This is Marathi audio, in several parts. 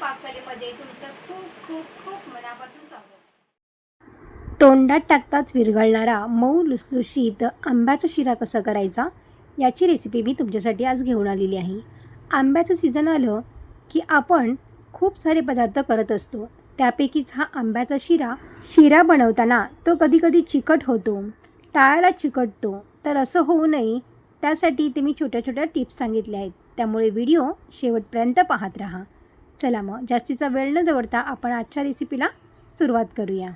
पाककलेमध्ये तुमचं खूप खूप खूप मनापासून स्वागत. तोंडात टाकताच विरघळणारा मऊ लुसलुशीत आंब्याचा शिरा कसा करायचा याची रेसिपी मी तुमच्यासाठी आज घेऊन आलेली आहे. आंब्याचं सीझन आलं की आपण खूप सारे पदार्थ करत असतो. त्यापैकीच हा आंब्याचा शिरा शिरा बनवताना तो कधीकधी चिकट होतो टाळायला चिकटतो. तर असं होऊ नये त्यासाठी ते मी छोट्या छोट्या टिप्स सांगितल्या आहेत. त्यामुळे व्हिडिओ शेवटपर्यंत पाहत राहा. चला मग जास्तीचा वेळ न जवळता आपण आजच्या रेसिपीला सुरुवात करूया.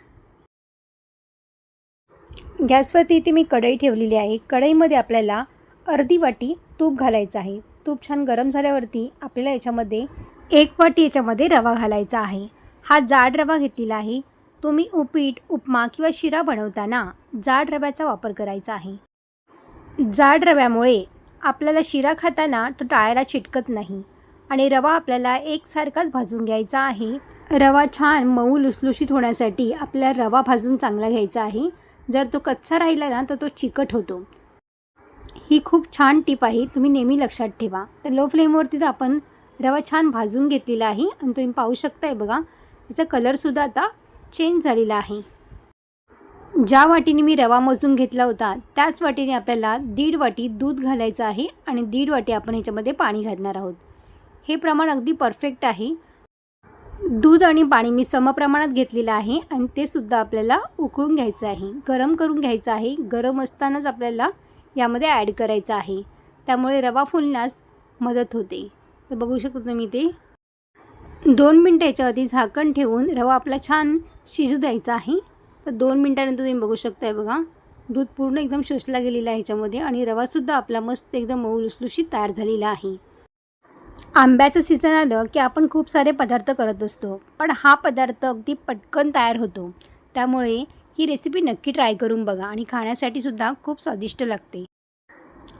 गॅसवरती इथे मी कढई ठेवलेली आहे. कढईमध्ये आपल्याला अर्धी वाटी तूप घालायचं आहे. तूप छान गरम झाल्यावरती आपल्याला याच्यामध्ये एक वाटी याच्यामध्ये रवा घालायचा आहे. हा जाड रवा घेतलेला आहे. तुम्ही उपीट उपमा किंवा शिरा बनवताना जाड रव्याचा वापर करायचा आहे. जाड रव्यामुळे आपल्याला शिरा खाताना तो टाळायला चिटकत नाही. आणि रवा आपल्याला एकसारखाच भाजून घ्यायचा आहे. रवा छान मऊ लुसलुशीत होण्यासाठी आपल्याला रवा भाजून चांगला घ्यायचा आहे. जर तो कच्चा राहिला ना तर तो चिकट होतो. ही खूप छान टीप आहे. तुम्ही नेहमी लक्षात ठेवा. तर लो फ्लेमवरती तर आपण रवा छान भाजून घेतलेला आहे. आणि तुम्ही पाहू शकताय बघा याचा कलरसुद्धा आता चेंज झालेला आहे. ज्या वाटीने मी रवा मोजून घेतला होता त्याच वाटीने आपल्याला दीड वाटी दूध घालायचं आहे. आणि दीड वाटी आपण याच्यामध्ये पाणी घालणार आहोत. हे प्रमाण अगदी परफेक्ट आहे. दूध आणि पाणी मी समप्रमाणात घेतलेलं आहे आणि ते सुद्धा आपल्याला उकळून घ्यायचं आहे. गरम करून घ्यायचं आहे. गरम असतानाच आपल्याला यामध्ये ॲड करायचं आहे. त्यामुळे रवा फुलण्यास मदत होते. तर बघू शकतो तुम्ही ते दोन मिनटं याच्यावरती झाकण ठेवून रवा आपला छान शिजू द्यायचा आहे. तर दोन मिनटानंतर तुम्ही बघू शकताय बघा. दूध पूर्ण एकदम शोषला गेलेलं आहे ह्याच्यामध्ये आणि रवासुद्धा आपला मस्त एकदम मऊ लुसलुशीत तयार झालेला आहे. आंब्याचं सीझन आलं की आपण खूप सारे पदार्थ करत असतो. पण हा पदार्थ अगदी पटकन तयार होतो. त्यामुळे ही रेसिपी नक्की ट्राय करून बघा आणि खाण्यासाठी सुद्धा खूप स्वादिष्ट लागते.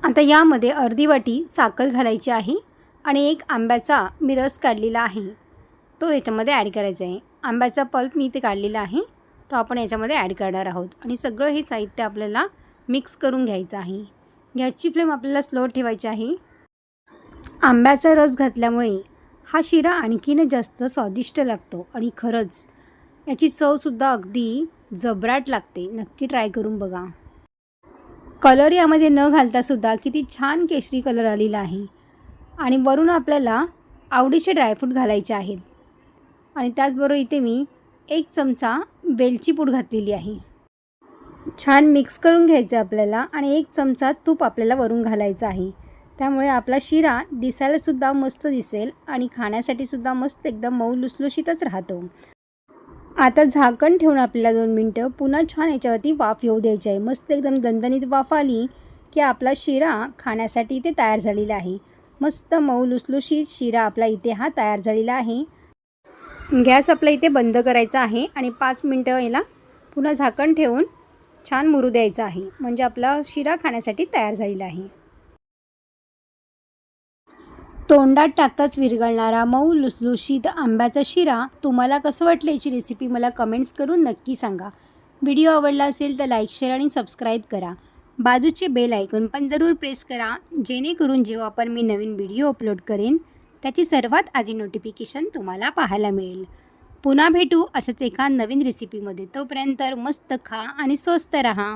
आता यामध्ये अर्धी वाटी साखर घालायची आहे आणि एक आंब्याचा मी रस काढलेला आहे. तो याच्यामध्ये ॲड करायचा आहे. आंब्याचा पल्प मी इथे काढलेला आहे. तो आपण याच्यामध्ये ॲड करणार आहोत. आणि सगळं हे साहित्य आपल्याला मिक्स करून घ्यायचं आहे. गॅसची फ्लेम आपल्याला स्लो ठेवायची आहे. आंब्याचा रस घातल्यामुळे हा शिरा आणखीन जास्त स्वादिष्ट लागतो आणि खरंच याची चवसुद्धा अगदी जबराट लागते. नक्की ट्राय करून बघा. कलर यामध्ये न घालतासुद्धा किती छान केशरी कलर आलेला आहे आणि वरून आपल्याला आवडीचे ड्रायफ्रूट घालायचे आहेत. आणि त्याचबरोबर इथे मी एक चमचा वेलची पूड घातलेली आहे. छान मिक्स करून घ्यायचं आपल्याला आणि एक चमचा तूप आपल्याला वरून घालायचं आहे. त्यामुळे आपला शिरा दिसायलासुद्धा मस्त दिसेल आणि खाण्यासाठीसुद्धा मस्त एकदम मऊ लुसलुशीतच राहतो. आता झाकण ठेवून आपल्याला दोन मिनटं पुन्हा छान याच्यावरती वाफ येऊ द्यायची आहे. मस्त एकदम दणदणीत वाफ आली की आपला शिरा खाण्यासाठी इथे तयार झालेला आहे. मस्त मऊ लुसलुशीत शिरा आपला इथे हा तयार झालेला आहे. गॅस आपला इथे बंद करायचा आहे आणि पाच मिनटं याला पुन्हा झाकण ठेवून छान मुरू द्यायचं आहे. म्हणजे आपला शिरा खाण्यासाठी तयार झालेला आहे. तोंडात टाकताच विरघळणारा मऊ लुसलुशीत आंब्याचा शिरा तुम्हाला कसं वाटलं याची रेसिपी मला कमेंट्स करून नक्की सांगा. व्हिडिओ आवडला असेल तर लाईक शेअर आणि सबस्क्राईब करा. बाजूचे बेल ऐकून पण जरूर प्रेस करा जेणेकरून जेव्हा पण मी नवीन व्हिडिओ अपलोड करेन त्याची सर्वात आधी नोटिफिकेशन तुम्हाला पाहायला मिळेल. पुन्हा भेटू अशाच एका नवीन रेसिपीमध्ये तोपर्यंत मस्त खा आणि स्वस्त रहा.